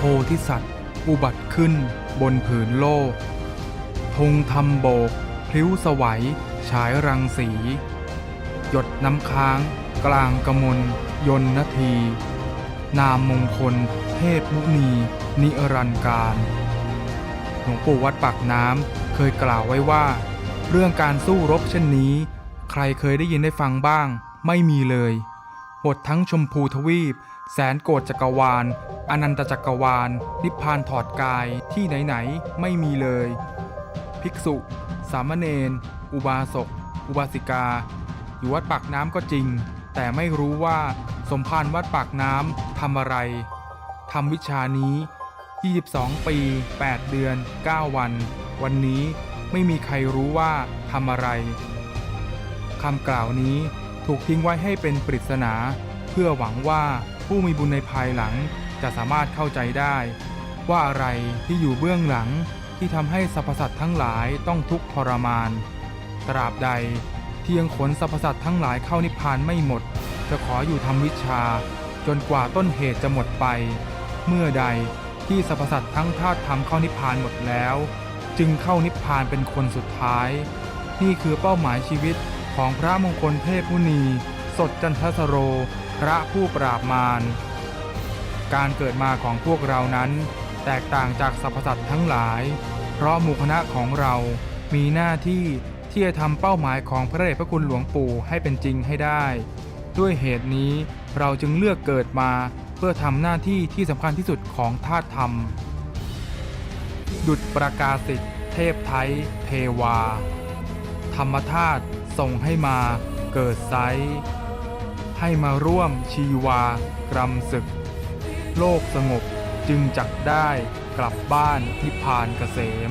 พธิสัตว์ อุบัติขึ้นบนผืนโลกธงทำโบกพลิ้วสวัยฉายรังสี หยดน้ำค้าง กลางกมลยนนาที นามมงคล เทพมุนี นิรันดร์การหลวงปู่วัดปากน้ำเคยกล่าวไว้ว่า เรื่องการสู้รบเช่นนี้ ใครเคยได้ยินได้ฟังบ้าง ไม่มีเลย บททั้งชมพูทวีป แสนโกฏจักรวาล อนันตจักรวาล นิพพานถอดกายที่ไหนๆไม่มีเลย ภิกษุ สามเณร อุบาสก อุบาสิกา อยู่วัดปากน้ำก็จริง แต่ไม่รู้ว่าสมภารวัดปากน้ำทำอะไรทำวิชานี้ 22 ปี 8 เดือน 9 วัน วันนี้ไม่มีใครรู้ว่าทำอะไรคำกล่าวนี้ถูกทิ้งไว้ให้เป็นปริศนา เพื่อหวังว่าผู้มีบุญในภายหลัง จะสามารถเข้าใจได้ ว่าอะไรที่อยู่เบื้องหลังที่ทำให้สรรพสัตว์ทั้งหลายต้องทุกข์ทรมาน ตราบใดที่ยังขนสรรพสัตว์ทั้งหลายเข้านิพพานไม่หมด จะขออยู่ทำวิชา จนกว่าต้นเหตุจะหมดไป เมื่อใดที่สรรพสัตว์ทั้งธาตุธรรมเข้านิพพานหมดแล้ว จึงเข้านิพพานเป็นคนสุดท้าย นี่คือเป้าหมายชีวิตของพระมงคลเทพมุนี สดจันทสโร พระผู้ปราบมาร การเกิดมาของพวกเรานั้น แตกต่างจากสรรพสัตว์ทั้งหลาย เพราะหมู่คณะของเรามีหน้าที่ที่จะทำเป้าหมายของพระเดชพระคุณหลวงปู่ให้เป็นจริงให้ได้ ด้วยเหตุนี้เราจึงเลือกเกิดมาเพื่อทำหน้าที่ที่สำคัญที่สุดของธาตุธรรม ดุจประกาศิทเทพไทยเทวา ธรรมธาตุส่งให้มาเกิดไซให้มาร่วมชีวากรรมศึก โลกสงบจึงจักได้กลับบ้านนิพพานเกษม